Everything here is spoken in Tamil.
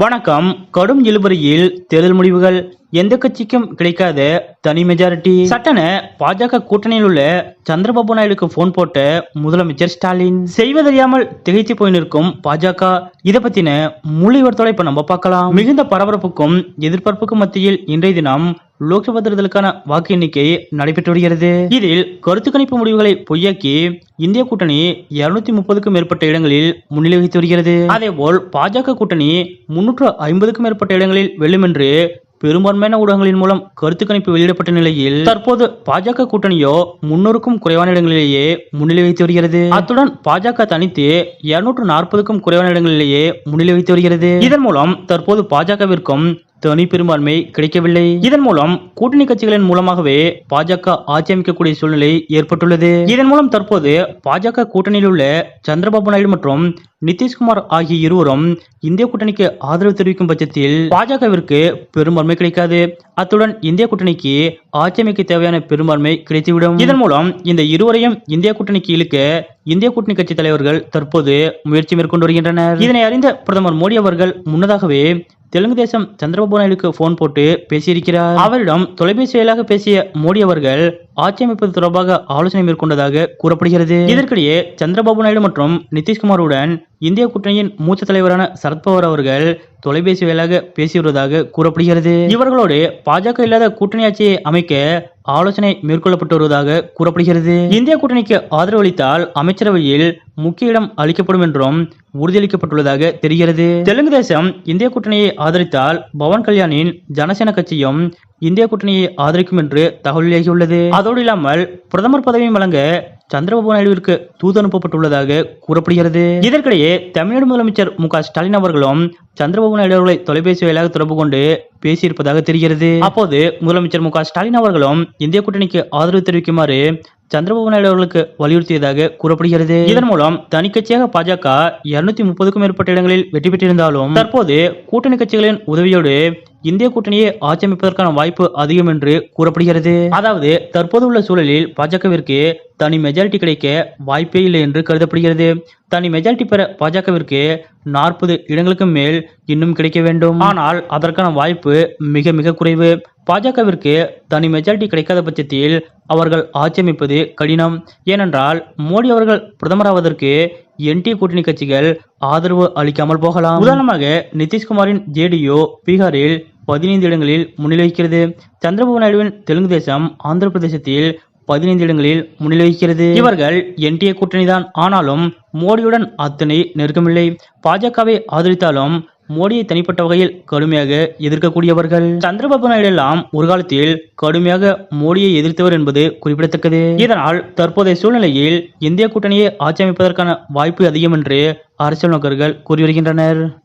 வணக்கம். கடும் இழுபறியில் தேர்தல் முடிவுகள். எந்த கட்சிக்கும் கிடைக்காத தனி மெஜாரிட்டி சட்டன பாஜக கூட்டணியில் உள்ள சந்திரபாபு நாயுடுக்கு போன் போட்ட முதலமைச்சர் ஸ்டாலின். செய்வதறியாமல் திகைத்து போய் நிற்கும் பாஜக. இதை பத்தின முழு விவரத்தோட இப்ப நம்ம பார்க்கலாம். மிகுந்த பரபரப்புக்கும் எதிர்பார்ப்புக்கும் மத்தியில் இன்றைய தினம் லோக்சபா தேர்தலுக்கான வாக்கு எண்ணிக்கை நடைபெற்று வருகிறது. இதில் கருத்து கணிப்பு முடிவுகளை பொய்யாக்கி இந்திய கூட்டணி இருநூத்தி முப்பதுக்கும் மேற்பட்ட இடங்களில் முன்னிலை வகித்து வருகிறது. அதேபோல் பாஜக கூட்டணி முன்னூற்று ஐம்பதுக்கும் மேற்பட்ட இடங்களில் வெல்லும் என்று பெரும்பான்மையான ஊடகங்களின் மூலம் கருத்து கணிப்பு வெளியிடப்பட்ட நிலையில் தற்போது பாஜக கூட்டணியோ முன்னூறுக்கும் குறைவான இடங்களிலேயே முன்னிலை வைத்து வருகிறது. அத்துடன் பாஜக தனித்து இருநூற்று நாற்பதுக்கும் குறைவான இடங்களிலேயே முன்னிலை வைத்து வருகிறது. இதன் மூலம் தற்போது பாஜகவிற்கும் தனி பெரும்பான்மை கிடைக்கவில்லை. இதன் மூலம் கூட்டணி கட்சிகளின் மூலமாகவே பாஜக ஆட்சி அமைக்கக்கூடிய சூழ்நிலை ஏற்பட்டுள்ளது. இதன் மூலம் தற்போது பாஜக கூட்டணியில் உள்ள சந்திரபாபு நாயுடு மற்றும் நிதிஷ்குமார் ஆகிய இருவரும் இந்திய கூட்டணிக்கு ஆதரவு தெரிவிக்கும் பட்சத்தில் பாஜகவிற்கு பெரும்பான்மை கிடைக்காது. அத்துடன் இந்திய கூட்டணிக்கு ஆட்சி அமைக்க தேவையான பெரும்பான்மை கிடைத்துவிடும். இதன் மூலம் இந்த இருவரையும் இந்திய கூட்டணிக்கு இழுக்க இந்திய கூட்டணி கட்சி தலைவர்கள் தற்போது முயற்சி மேற்கொண்டு வருகின்றனர். இதனை அறிந்த பிரதமர் மோடி அவர்கள் முன்னதாகவே தெலுங்கு தேசம் சந்திரபாபு நாயுடுக்கு போன் போட்டு பேசியிருக்கிறார். அவரிடம் தொலைபேசி வாயிலாக பேசிய மோடி அவர்கள் ஆட்சி அமைப்பது தொடர்பாக ஆலோசனை மேற்கொண்டதாக கூறப்படுகிறது. இதற்கிடையே சந்திரபாபு நாயுடு மற்றும் நிதிஷ்குமாருடன் இந்திய கூட்டணியின் மூத்த தலைவரான சரத்பவார் அவர்கள் தொலைபேசி வேலையாக பேசி வருவதாக கூறப்படுகிறது. இவர்களோடு பாஜக இல்லாத கூட்டணி ஆட்சியை அமைக்க ஆலோசனை மேற்கொள்ளப்பட்டு வருவதாக கூறப்படுகிறது. இந்திய கூட்டணிக்கு ஆதரவு அளித்தால் அமைச்சரவையில் முக்கிய இடம் அளிக்கப்படும் என்றும் உறுதியளிக்கப்பட்டுள்ளதாக தெரிகிறது. தெலுங்கு தேசம் இந்திய கூட்டணியை ஆதரித்தால் பவன் கல்யாணின் ஜனசேன கட்சியும் இந்திய கூட்டணியை ஆதரிக்கும் என்று தகவல் வெளியாகியுள்ளது அதோடு இல்லாமல் பிரதமர் பதவியும் வழங்க சந்திரபாபு நாயுடுவிற்கு தூது அனுப்பப்பட்டுள்ளதாக கூறப்படுகிறது. இதற்கிடையே தமிழ்நாடு முதலமைச்சர் மு ஸ்டாலின் அவர்களும் சந்திரபாபு நாயுடு அவர்களை தொலைபேசி வாயிலாக தொடர்பு கொண்டு பேசியிருப்பதாக தெரிகிறது. அப்போது முதலமைச்சர் மு ஸ்டாலின் அவர்களும் இந்திய கூட்டணிக்கு ஆதரவு தெரிவிக்குமாறு சந்திரபாபு நாயுடு அவர்களுக்கு வலியுறுத்தியதாக கூறப்படுகிறது. இதன் மூலம் தனிக்கட்சியாக பாஜக இருநூத்தி முப்பதுக்கும் மேற்பட்ட இடங்களில் வெற்றி பெற்றிருந்தாலும் தற்போது கூட்டணி கட்சிகளின் உதவியோடு இந்திய கூட்டணியை ஆட்சியமைப்பதற்கான வாய்ப்பு அதிகம் என்று கூறப்படுகிறது. அதாவது தற்போது உள்ள சூழலில் பாஜகவிற்கு தனி மெஜாரிட்டி கிடைக்க வாய்ப்பே இல்லை என்று கருதப்படுகிறது. தனி மெஜாரிட்டி பெற பாஜகவிற்கு நாற்பது இடங்களுக்கும் மேல் இன்னும் கிடைக்க வேண்டும். ஆனால் அதற்கான வாய்ப்பு மிக மிக குறைவு. பாஜகவிற்கு தனி மெஜாரிட்டி கிடைக்காத பட்சத்தில் அவர்கள் ஆட்சியமைப்பது கடினம். ஏனென்றால் மோடி அவர்கள் பிரதமராவதற்கு என்டி கூட்டணி கட்சிகள் ஆதரவு அளிக்காமல் போகலாம். உதாரணமாக நிதிஷ்குமாரின் ஜேடியு பீகாரில் பதினைந்து இடங்களில் முன்னிலை வகிக்கிறது சந்திரபாபு நாயுடுவின் தெலுங்கு தேசம் ஆந்திர பிரதேசத்தில் பதினைந்து இடங்களில் முன்னிலை வகிக்கிறது இவர்கள் என்டிஏ கூட்டணி தான் ஆனாலும் மோடியுடன் அத்தனை நெருக்கமில்லை. பாஜகவை ஆதரித்தாலும் மோடியை தனிப்பட்ட வகையில் கடுமையாக எதிர்க்கக்கூடியவர்கள். சந்திரபாபு நாயுடு எல்லாம் ஒரு காலத்தில் கடுமையாக மோடியை எதிர்த்தவர் என்பது குறிப்பிடத்தக்கது. இதனால் தற்போதைய சூழ்நிலையில் இந்திய கூட்டணியை ஆட்சி அமைப்பதற்கான வாய்ப்பு அதிகம் என்று அரசியல் நோக்கர்கள் கூறி வருகின்றனர்.